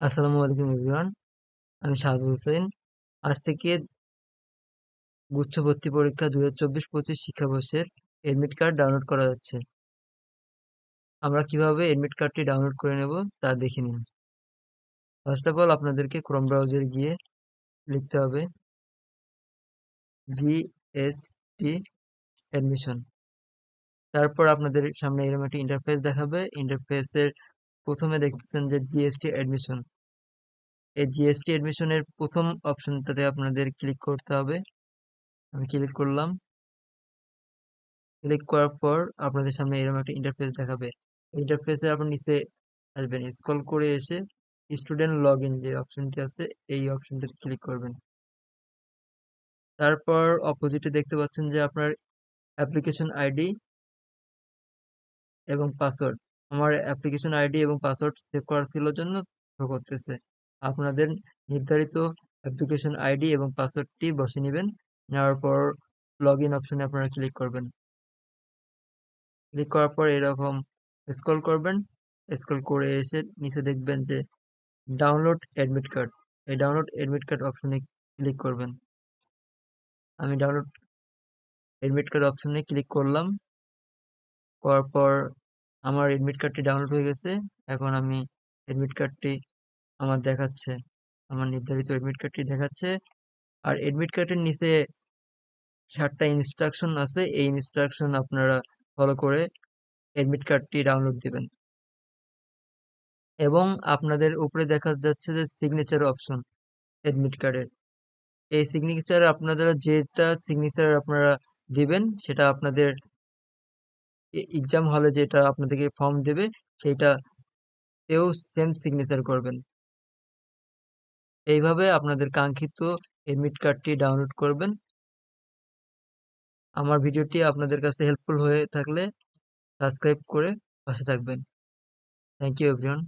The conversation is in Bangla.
আসসালামু আলাইকুম এভরিওয়ান, আমি শাহাদ হোসেন। আজ থেকে গুচ্ছ ভর্তি পরীক্ষা দুই হাজার চব্বিশ পঁচিশ শিক্ষাবর্ষের এডমিট কার্ড ডাউনলোড করা যাচ্ছে। আমরা কীভাবে এডমিট কার্ডটি ডাউনলোড করে নেব তা দেখে নিন। ফার্স্ট অফ অল আপনাদেরকে ক্রোম ব্রাউজারে গিয়ে লিখতে হবে জিএসটি অ্যাডমিশন তারপর আপনাদের সামনে এরকম একটি ইন্টারফেস দেখাবে। ইন্টারফেসের প্রথমে দেখতেছেন যে জিএসটি অ্যাডমিশন এই জিএসটি অ্যাডমিশনের প্রথম অপশনটাতে আপনাদের ক্লিক করতে হবে। আমি ক্লিক করলাম। ক্লিক করার পর আপনাদের সামনে এরকম একটা ইন্টারফেস দেখাবে। ইন্টারফেসে আপনি নিচে আসবেন। স্ক্রল করে এসে স্টুডেন্ট লগ ইন যে অপশনটি আছে, এই অপশনটিতে ক্লিক করবেন। তারপর অপোজিটে দেখতে পাচ্ছেন যে আপনার অ্যাপ্লিকেশন আইডি এবং পাসওয়ার্ড আমার অ্যাপ্লিকেশন আইডি এবং পাসওয়ার্ড সেভ করা ছিল জন্য শো করতেছে। আপনাদের নির্ধারিত অ্যাপ্লিকেশন আইডি এবং পাসওয়ার্ডটি বসে নেবেন। নেওয়ার পর লগ ইন অপশনে আপনারা ক্লিক করবেন। ক্লিক করার পর এরকম স্ক্রল করবেন। স্ক্রল করে এসে নিচে দেখবেন যে ডাউনলোড অ্যাডমিট কার্ড এই ডাউনলোড অ্যাডমিট কার্ড অপশনে ক্লিক করবেন। আমি ডাউনলোড অ্যাডমিট কার্ড অপশনে ক্লিক করলাম। করার পর আমার এডমিট কার্ডটি ডাউনলোড হয়ে গেছে। এখন আমি এডমিট কার্ডটি আমার দেখাচ্ছে। আমার নির্ধারিত এডমিট কার্ডটি দেখাচ্ছে। আর এডমিট কার্ডের নিচে সাতটা ইনস্ট্রাকশন আছে। এই ইনস্ট্রাকশন আপনারা ফলো করে এডমিট কার্ডটি ডাউনলোড দিবেন। এবং আপনাদের উপরে দেখা যাচ্ছে যে সিগনেচার অপশন এডমিট কার্ডের এই সিগনেচার আপনাদের যেটা সিগনেচার আপনারা দিবেন, সেটা আপনাদের এক্সাম হলে যেটা আপনাদেরকে ফর্ম দেবে, সেইটা তেও সেম সিগনেচার করবেন। এইভাবে আপনাদের কাঙ্ক্ষিত এডমিট কার্ডটি ডাউনলোড করবেন। আমার ভিডিওটি আপনাদের কাছে হেল্পফুল হয়ে থাকলে সাবস্ক্রাইব করে পাশে থাকবেন। Thank you everyone